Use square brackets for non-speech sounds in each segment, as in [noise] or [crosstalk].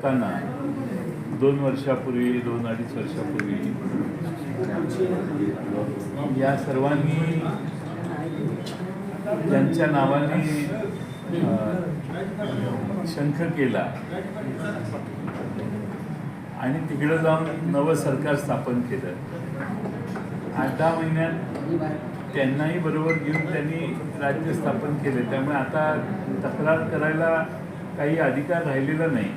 असताना दोन वर्षापूर्वी दोन अडीच वर्षापूर्वी या सर्वांनी ज्यांच्या नावाने शंख केला आणि तिकडं जाऊन नवं सरकार स्थापन केलं. आठ दहा महिन्यात त्यांनाही बरोबर घेऊन त्यांनी राज्य स्थापन केले. त्यामुळे आता तक्रार करायला काही अधिकार राहिलेला नाही.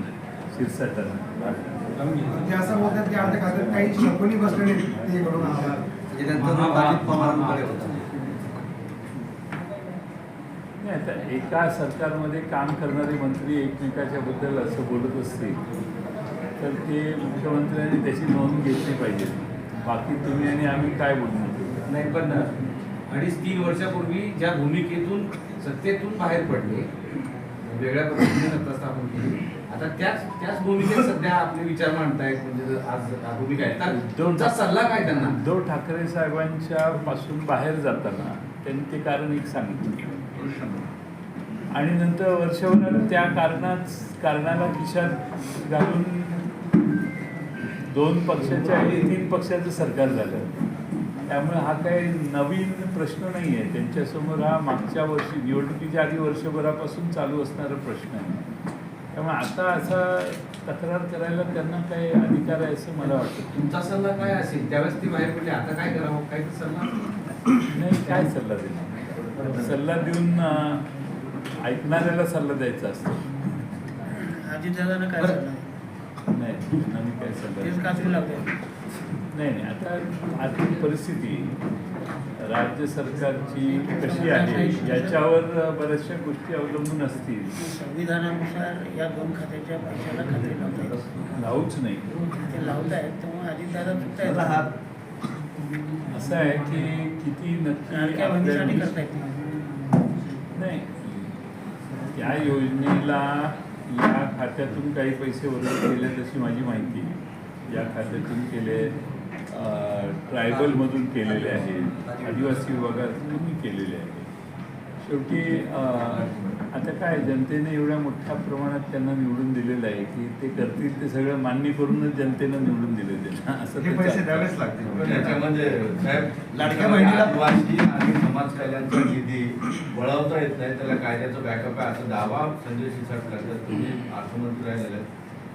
असं बोलतात की खात्यात काही बसलेले ते म्हणजे त्यांचा जो अजित पवारांकडे होता. नाही आता एका सरकारमध्ये काम करणारे मंत्री एकमेकाच्या बद्दल असं बोलत असतील तर ते मुख्यमंत्र्यांनी त्याची नोंद घेतली पाहिजे. बाकी तुम्ही आणि आम्ही काय बोलणार? नाही पण अडीच तीन वर्षापूर्वी ज्या भूमिकेतून सत्तेतून बाहेर पडले वेगळ्या पद्धतीने सत्ता स्थापन केली. आता त्याच त्याच भूमिकेत सध्या आपले विचार मांडतायत म्हणजे आज भूमिका आहे तर तुमचा सल्ला काय त्यांना? उद्धव ठाकरे साहेबांच्या पासून बाहेर जाताना त्यांनी ते कारण एक सांगितलं. आणि नंतर वर्षभरात त्या कारणात कारणाला खिशात घालून दोन पक्षाच्या आणि तीन पक्षाचं सरकार झालं. त्यामुळे हा काही नवीन प्रश्न नाही आहे त्यांच्यासमोर हा मागच्या वर्षी निवडणुकीच्या आधी वर्षभरापासून चालू असणारा प्रश्न आहे. त्यामुळे आता असा तक्रार करायला त्यांना काही अधिकार आहे असं मला वाटतं. तुमचा सल्ला काय असेल? त्यावेळेस ती बाहेर पडली आता काय करावं? काय सल्ला? नाही काय सल्ला देणार? सल्ला देऊन ऐकणाऱ्याला सल्ला द्यायचा असतो. अजितदादांना काय नाही काय सल्ला नाही नाही. आता आर्थिक परिस्थिती राज्य सरकारची कशी आहे याच्यावर बऱ्याचशा गोष्टी अवलंबून असतील. संविधानानुसार या दोन खात्याच्या पैशाला खाते लावतायत लावूच नाही. ते लावतायत तेव्हा अजितदादा चुकतायत त्याचा हात असं आहे की किती नक्की नाही. त्या योजनेला या खात्यातून काही पैसे वरले गेले तशी माझी माहिती आहे. या खात्यातून केले ट्रायबलमधून केलेले आहेत आदिवासी विभागातूनही केलेले आहेत शेवटी आता काय जनतेने एवढ्या मोठ्या प्रमाणात त्यांना निवडून दिलेलं आहे की ते करतील ते सगळं मान्य करूनच जनतेनं निवडून दिले त्यांना. असं पैसे. द्यावेच लागतील. त्याच्यामध्ये साहेब लाडक्या बहिणीला- आणि समाज कल्याणचा निधी वळवता येत नाही त्याला कायद्याचं बॅकअप आहे असं दावा संजय शिरसाट करतात. तुम्ही अर्थमंत्री राहिलेले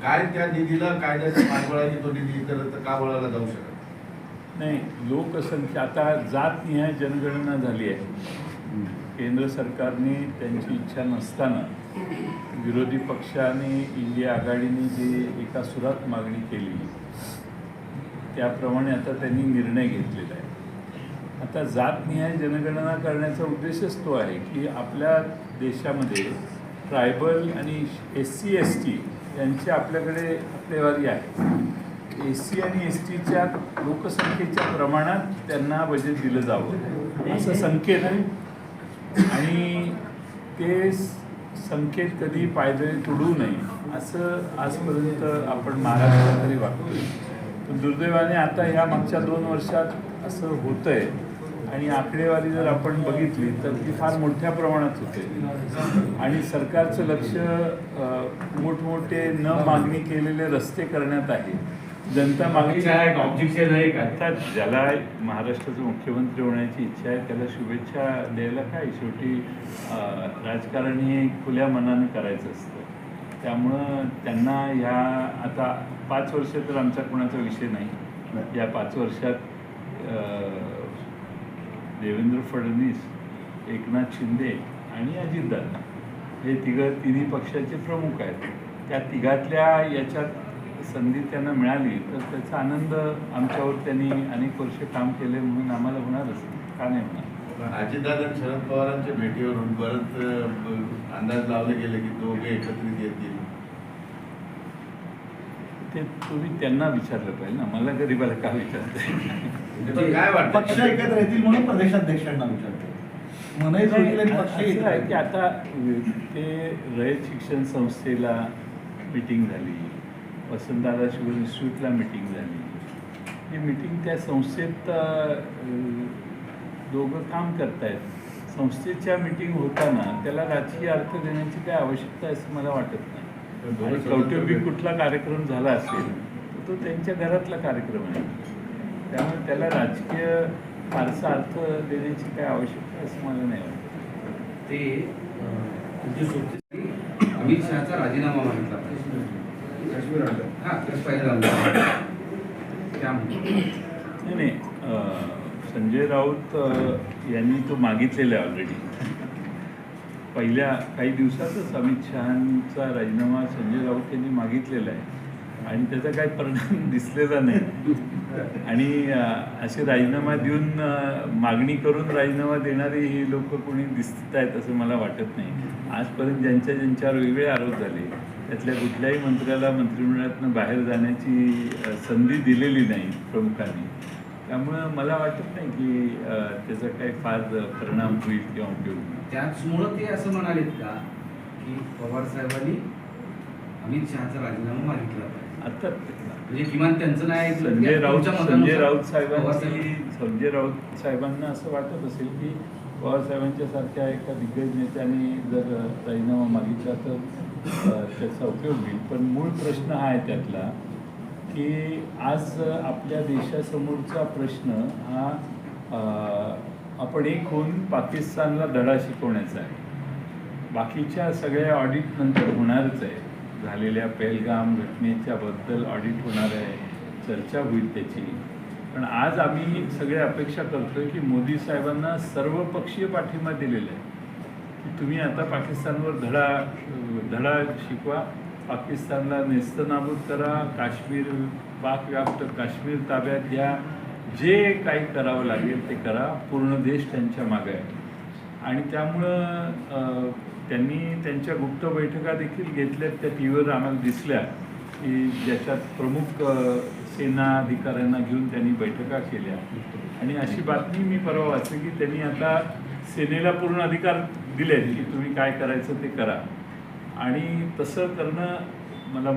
काय त्या निधीला कायद्याच्या पाठबळाने तो निधी इतर का वळवला जाऊ शकत नाही लोकसंख्या आता जातनिहाय जनगणना झाली आहे. केंद्र सरकारने त्यांची इच्छा नसताना विरोधी पक्षाने इंडिया आघाडीने जी एका सुरात मागणी केली त्याप्रमाणे आता त्यांनी निर्णय घेतलेला आहे. आता जातनिहाय जनगणना करण्याचा उद्देशच तो आहे की आपल्या देशामध्ये ट्रायबल आणि एस सी एस टी यांची आपल्याकडे आकडेवारी आहे एस सी आणि एस टीच्या लोकसंख्येच्या प्रमाणात त्यांना बजेट दिलं जावं. असं संकेत आहे. आणि ते संकेत कधी पायदळी तुडू नये असं आजपर्यंत आपण महाराष्ट्रात तरी वागतोय. पण दुर्दैवाने आता ह्या मागच्या दोन वर्षात असं होतंय. आणि आकडेवारी जर आपण बघितली तर ती फार मोठ्या प्रमाणात होते. आणि सरकारचं लक्ष मोठमोठे न मागणी केलेले रस्ते करण्यात आहे. जनता मागणी ऑब्जेक्शन आहे का? अर्थात ज्याला महाराष्ट्राचे मुख्यमंत्री होण्याची इच्छा आहे त्याला शुभेच्छा द्यायला काय? शेवटी राजकारण हे खुल्या मनानं करायचं असतं. त्यामुळं त्यांना ह्या आता पाच वर्ष तर आमचा कोणाचा विषय नाही. या पाच वर्षात देवेंद्र फडणवीस एकनाथ शिंदे आणि अजितदादा हे तिघं तिन्ही पक्षाचे प्रमुख आहेत. त्या तिघातल्या याच्यात संधी त्यांना मिळाली तर त्याचा आनंद आमच्यावर त्यांनी अनेक वर्ष काम केले म्हणून आम्हाला होणारच. का नाही होणार? अजितदादा आणि शरद पवारांच्या भेटीवरून परत अंदाज लावले गेले की दोघे एकत्रित येतील. ते तुम्ही त्यांना विचारलं पाहिजे ना मला गरीबाला का विचारते काय वाटतं? पक्ष एकत्र येतील म्हणून प्रदेशाध्यक्षांना विचारतो मनही जोडले पक्ष असं आहे की आता ते रयत शिक्षण संस्थेला मिटिंग झाली. वसंतदादा शुगर इन्स्टिट्यूटला मिटिंग झाली. ही मिटिंग त्या संस्थेत दोघं काम करतायत. संस्थेच्या मिटिंग होताना त्याला राजकीय अर्थ देण्याची काय आवश्यकता आहे असं मला वाटत नाही. आणि कौटुंबिक कुठला कार्यक्रम झाला असेल तर तो त्यांच्या घरातला कार्यक्रम आहे. त्यामुळे त्याला राजकीय फारसा अर्थ देण्याची काय आवश्यकता आहे असं मला नाही वाटत. ते अमित शहाचा राजीनामा मागितला. पाहिजे हा तेच पाहिजे झालं. त्यामुळे नाही नाही संजय राऊत यांनी तो मागितलेला आहे ऑलरेडी पहिल्या काही दिवसातच अमित शहांचा राजीनामा संजय राऊत यांनी मागितलेला आहे. आणि त्याचा काही परिणाम [laughs] दिसलेला नाही. आणि असे राजीनामा देऊन मागणी करून राजीनामा देणारी ही लोक कोणी दिसत आहेत असं मला वाटत नाही. आजपर्यंत ज्यांच्या ज्यांच्यावर वेगळे आरोप झाले त्यातल्या कुठल्याही मंत्र्याला मंत्रिमंडळातनं बाहेर जाण्याची संधी दिलेली नाही प्रमुखांनी. त्यामुळं मला वाटत नाही की त्याचा काही फार परिणाम होईल किंवा उपयोग होईल. त्याचमुळं ते असं म्हणालेत का की पवार साहेबांनी अमित शहाचा राजीनामा मागितला पाहिजे. आता म्हणजे किमान त्यांचं नाही ऐकलं. संजय राऊत संजय राऊत पवार साहेबांची साहेब- संजय राऊत साहेबांना असं वाटत असेल की पवार साहेबांच्या सारख्या एका दिग्गज नेत्याने जर राजीनामा मागितला तर त्याचा उपयोग होईल. पण मूळ प्रश्न हा आहे त्यातला की आज आपल्या देशासमोरचा प्रश्न हा आपण एक होऊन पाकिस्तानला धडा शिकवण्याचा आहे. बाकीच्या सगळ्या ऑडिट नंतर होणारच आहे. झालेल्या पहलगाम घटनेच्याबद्दल ऑडिट होणार आहे चर्चा होईल त्याची. पण आज आम्ही सगळे अपेक्षा करतोय की मोदी साहेबांना सर्वपक्षीय पाठिंबा दिलेला आहे. की तुम्ही आता पाकिस्तानवर धडा धडा शिकवा पाकिस्तानला नेस्तनाबूद करा काश्मीर पाकव्याप्त काश्मीर ताब्यात घ्या जे काही करावं लागेल ते करा पूर्ण देश त्यांच्या मागे आहे. आणि त्यामुळं त्यांनी त्यांच्या गुप्त बैठका देखील घेतल्यात. त्या टी व्हीवर आम्हाला दिसल्या की ज्याच्यात प्रमुख सेना अधिकाऱ्यांना घेऊन त्यांनी बैठका केल्या. आणि अशी बातमी मी परवा वाचली की त्यांनी आता सेनेला पूर्ण अधिकार दिले की तुम्ही काय करायचं ते करा. आणि तसं करणं मला माहिती